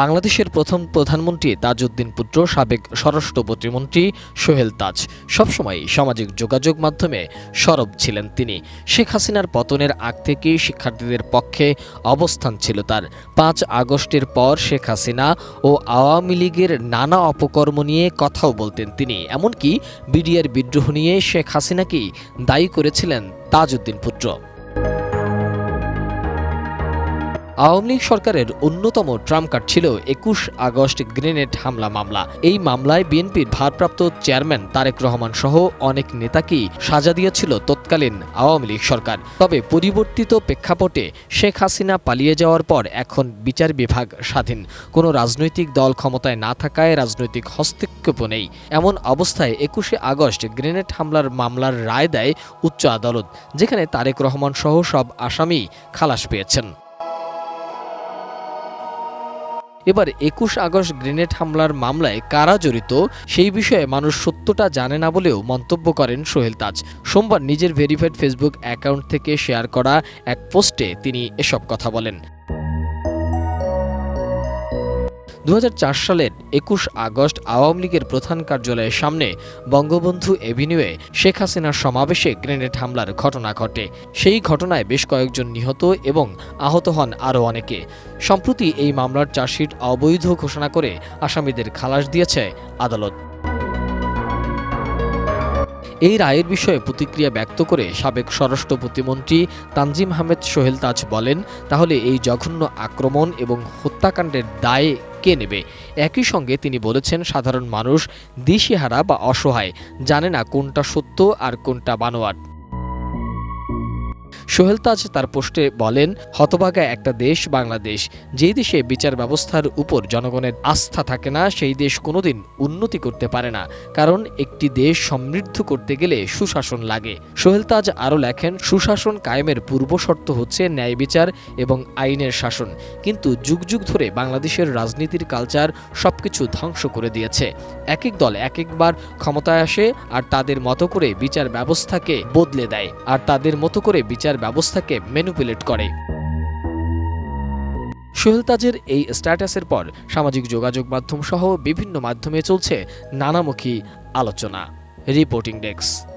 বাংলাদেশের প্রথম প্রধানমন্ত্রী তাজউদ্দিন পুত্র, সাবেক স্বরাষ্ট্র প্রতিমন্ত্রী সোহেল তাজ। সবসময় সামাজিক যোগাযোগ মাধ্যমে সরব ছিলেন তিনি। শেখ হাসিনার পতনের আগ থেকেই শিক্ষার্থীদের পক্ষে অবস্থান ছিল তার। পাঁচ আগস্টের পর শেখ হাসিনা ও আওয়ামী লীগের নানা অপকর্ম নিয়ে কথাও বলতেন তিনি। এমনকি বিডিআর বিদ্রোহ নিয়ে শেখ হাসিনাকেই দায়ী করেছিলেন তাজউদ্দিন পুত্র। আওয়ামী লীগ সরকারের অন্যতম ট্রাম্প কার্ড ছিল একুশ আগস্ট গ্রেনেড হামলা মামলা। এই মামলায় বিএনপির ভারপ্রাপ্ত চেয়ারম্যান তারেক রহমান সহ অনেক নেতাকেই সাজা দিয়েছিল তৎকালীন আওয়ামী লীগ সরকার। তবে পরিবর্তিত প্রেক্ষাপটে শেখ হাসিনা পালিয়ে যাওয়ার পর এখন বিচার বিভাগ স্বাধীন। কোনো রাজনৈতিক দল ক্ষমতায় না থাকায় রাজনৈতিক হস্তক্ষেপও নেই। এমন অবস্থায় একুশে আগস্ট গ্রেনেড হামলার মামলার রায় দেয় উচ্চ আদালত, যেখানে তারেক রহমান সহ সব আসামি খালাস পেয়েছেন। এবার একুশ আগস্ট গ্রেনেড হামলার মামলায় কারা জড়িত, সেই বিষয়ে মানুষ সত্যটা জানে না বলেও মন্তব্য করেন সোহেল তাজ। সোমবার নিজের ভেরিফাইড ফেসবুক অ্যাকাউন্ট থেকে শেয়ার করা এক পোস্টে তিনি এসব কথা বলেন। দু হাজার চার সালের একুশ আগস্ট আওয়ামী লীগের প্রধান কার্যালয়ের সামনে বঙ্গবন্ধু এভিনিউয়ে শেখ হাসিনার সমাবেশে গ্রেনেড হামলার ঘটনা ঘটে। সেই ঘটনায় বেশ কয়েকজন নিহত এবং আহত হন আরও অনেকে। সম্প্রতি এই মামলার চার্জশিট অবৈধ ঘোষণা করে আসামিদের খালাস দিয়েছে আদালত। এই রায়ের বিষয়ে প্রতিক্রিয়া ব্যক্ত করে সাবেক স্বরাষ্ট্র প্রতিমন্ত্রী তানজিম আহমেদ সোহেল তাজ বলেন, তাহলে এই জঘন্য আক্রমণ এবং হত্যাকাণ্ডের দায় কে নেবে? একই সঙ্গে তিনি বলেছেন, সাধারণ মানুষ দিশেহারা বা অসহায়, জানে না কোনটা সত্য আর কোনটা বানোয়াট। সোহেল তাজ তার পোস্টে বলেন, হতভাগা একটা দেশ, বাংলাদেশ। যেই দেশে বিচার ব্যবস্থার উপর জনগণের আস্থা থাকে না, সেই দেশ কোনোদিন উন্নতি করতে পারে না। কারণ একটি দেশ সমৃদ্ধ করতে গেলে সুশাসন লাগে। সোহেল তাজ আরও লেখেন, সুশাসন কায়েমের পূর্বশর্ত হচ্ছে ন্যায় বিচার এবং আইনের শাসন। কিন্তু যুগ যুগ ধরে বাংলাদেশের রাজনীতির কালচার সবকিছু ধ্বংস করে দিয়েছে। এক এক দল এক একবার ক্ষমতায় আসে আর তাদের মতো করে বিচার ব্যবস্থাকে বদলে দেয়। আর তাদের মতো করে বিচার ব্যবস্থাকে ম্যানুপুলেট করে। সোহেল তাজের এই স্ট্যাটাসের পর সামাজিক যোগাযোগ মাধ্যম সহ বিভিন্ন মাধ্যমে চলছে নানামুখী আলোচনা। Reporting desk.